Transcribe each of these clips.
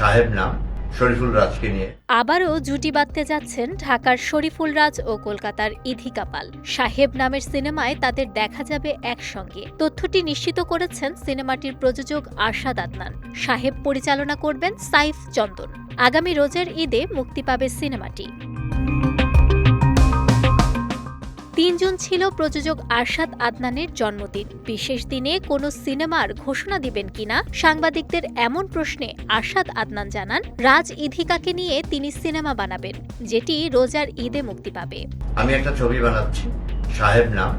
সাহেব নাম, শরীফুল রাজকে নিয়ে। আবারও জুটি বাঁধতে যাচ্ছেন ঢাকার শরীফুল রাজ ও কলকাতার ইথিকা পাল সাহেব নামের সিনেমায় তাদের দেখা যাবে একসঙ্গে। তথ্যটি নিশ্চিত করেছেন সিনেমাটির প্রযোজক আশাদ আদনান। সাহেব পরিচালনা করবেন সাইফ চন্দন। আগামী রোজের ঈদে মুক্তি পাবে সিনেমাটি। তিন জুন ছিল প্রযোজক আরশাদ আদনানের জন্মদিন। বিশেষ দিনে কোনো সিনেমার ঘোষণা দিবেন কিনা? সাংবাদিকদের এমন প্রশ্নে আরশাদ আদনান জানান, রাজ ইধিকাকে নিয়ে তিনি সিনেমা বানাবেন, যেটি রোজার ঈদে মুক্তি পাবে। আমি একটা ছবি বানাচ্ছি, সাহেব নাম,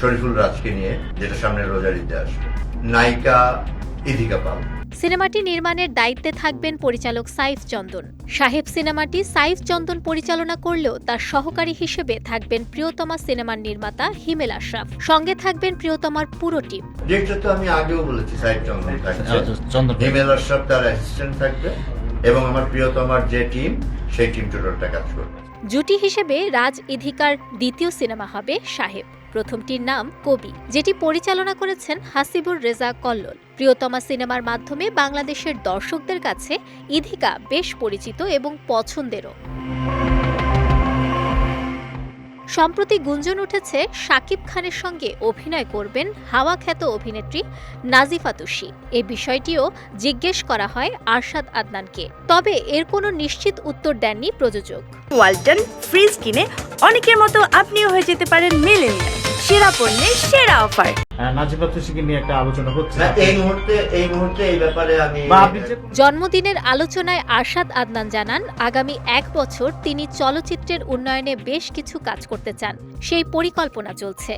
শরীফুল রাজকে নিয়ে, যেটা সামনে রোজার ঈদে আসবে। নায়িকা ইধিকা পাল। সিনেমাটি নির্মাণের দায়িত্বে থাকবেন পরিচালক সাইফ চন্দন। সাহেব সিনেমাটি সাইফ চন্দন পরিচালনা করলেও তার সহকারী হিসেবে থাকবেন প্রিয়তমা সিনেমার নির্মাতা হিমেল আশরাফ। সঙ্গে থাকবেন প্রিয়তমার পুরো টিম। ডিরেক্টর তো আমি আগেও বলেছি সাহেব চন্দন থাকছে হিমেল আশরাফ তার অ্যাসিস্ট্যান্ট থাকবে এবং আমার প্রিয়তমার যে টিম সেই টিম টোটালটা কাজ করবে। জুটি হিসেবে রাজ ইধিকার দ্বিতীয় সিনেমা হবে সাহেব। প্রথমটির নাম কবি, যেটি পরিচালনা করেছেন হাসিবুর রেজা কল্লোল। প্রিয়তমা সিনেমার মাধ্যমে বাংলাদেশের দর্শকদের কাছে ইধিকা বেশ পরিচিত এবং পছন্দেরও। সম্প্রতি গুঞ্জন উঠেছে, শাকিব খানের সঙ্গে অভিনয় করবেন হাওয়া খ্যাত অভিনেত্রী নাজিফা তুষি এ বিষয়টিও জিজ্ঞেস করা হয় আরশাদ আদনানকে। তবে এর কোনো নিশ্চিত উত্তর দেননি প্রযোজক। ওয়ালটন ফ্রিজ কিনে অনেকের মতো আপনিও হয়ে যেতে পারেন মিলেনিয়াল। সেরা পণ্যের সেরা অফার। নাজিবা তুষিকে নিয়ে একটা আলোচনা হচ্ছে। এই মুহূর্তে এই মুহূর্তে এই ব্যাপারে আমি বা আপনি যে জন্মদিনের আলোচনায় আরশাদ আদনান জানান আগামী এক বছর তিনি চলচ্চিত্রের উন্নয়নে বেশ কিছু কাজ করতে চান। সেই পরিকল্পনা চলছে।